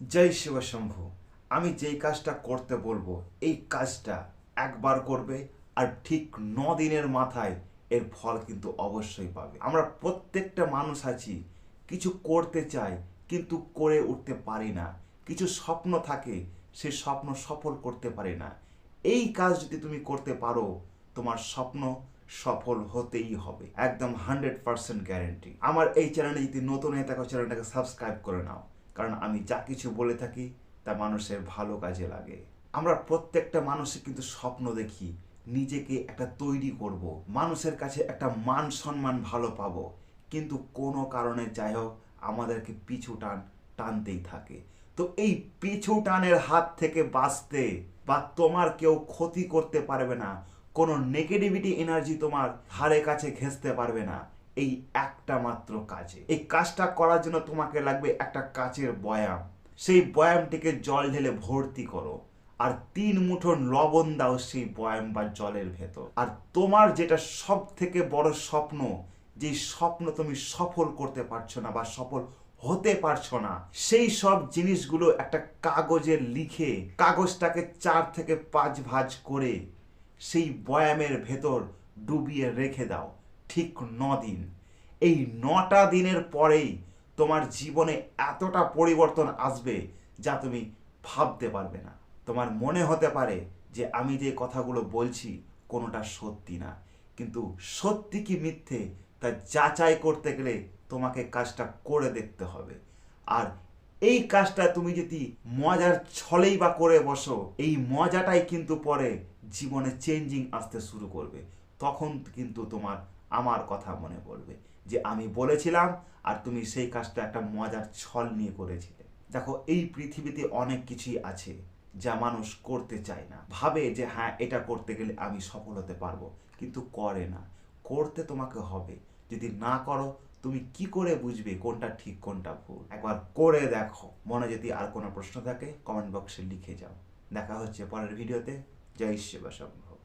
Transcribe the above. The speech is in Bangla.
জয় শিবশম্ভু আমি যেই কাজটা করতে বলব, এই কাজটা একবার করবে আর ঠিক ন দিনের মাথায় এর ফল কিন্তু অবশ্যই পাবে। আমরা প্রত্যেকটা মানুষ আছি, কিছু করতে চাই কিন্তু করে উঠতে পারি না। কিছু স্বপ্ন থাকে, সে স্বপ্ন সফল করতে পারি না। এই কাজ যদি তুমি করতে পারো, তোমার স্বপ্ন সফল হতেই হবে। একদম হান্ড্রেড পার্সেন্ট গ্যারেন্টি। আমার এই চ্যানেলে যদি নতুন হয়ে থাকো, চ্যানেলটাকে সাবস্ক্রাইব করে নাও। কারণ আমি যা কিছু বলে থাকি, তা মানুষের ভালো কাজে লাগে। আমরা প্রত্যেকটা মানুষের কিন্তু স্বপ্ন দেখি, নিজেকে একটা তৈরি করব। মানুষের কাছে একটা মান সম্মান ভালো পাবো। কিন্তু কোনো কারণে যাই হোক, আমাদেরকে পিছু টান, টানতেই থাকে। তো এই পিছু টানের হাত থেকে বাঁচতে বা তোমার কেউ ক্ষতি করতে পারবে না, কোনো নেগেটিভিটি এনার্জি তোমার ধারে কাছে ঘেঁচতে পারবে না এই একটা মাত্র কাজে। এই কাজটা করার জন্য তোমাকে লাগবে একটা কাচের বয়াম। সেই বয়ামটিকে জল ঢেলে ভর্তি করো। আর তিন মুঠো লবণ দাও সেই বয়াম বা জলের ভেতর। আর তোমার যেটা সব থেকে বড় স্বপ্ন, যে স্বপ্ন তুমি সফল করতে পারছ না বা সফল হতে পারছ না, সেই সব জিনিসগুলো একটা কাগজে লিখে, কাগজটাকে চার থেকে পাঁচ ভাজ করে সেই বয়ামের ভেতর ডুবিয়ে রেখে দাও। ঠিক ন দিন এই নটা দিনের পরেই তোমার জীবনে এতটা পরিবর্তন আসবে যা তুমি ভাবতে পারবে না। তোমার মনে হতে পারে যে আমি যে কথাগুলো বলছি কোনোটা সত্যি না। কিন্তু সত্যি কি মিথ্যে তা যাচাই করতে গেলে তোমাকে কাজটা করে দেখতে হবে। আর এই কাজটা তুমি যদি মজার ছলেই বা করে বসো, এই মজাটাই কিন্তু পরে জীবনে চেঞ্জিং আসতে শুরু করবে। তখন কিন্তু তোমার আমার কথা মনে পড়বে। যে আমি বলেছিলাম আর তুমি সেই কাজটা একটা মজার ছল নিয়ে করেছিলে। দেখো, এই পৃথিবীতে অনেক কিছুই আছে যা মানুষ করতে চায় না। ভাবে যে হ্যাঁ এটা করতে গেলে আমি সফল হতে পারব, কিন্তু করে না। করতে তোমাকে হবে। যদি না করো, তুমি কি করে বুঝবে কোনটা ঠিক, কোনটা ভুল? একবার করে দেখো। মনে যদি আর কোনো প্রশ্ন থাকে কমেন্ট বক্সে লিখে যাও। দেখা হচ্ছে পরের ভিডিওতে। জয় শিব শম্ভু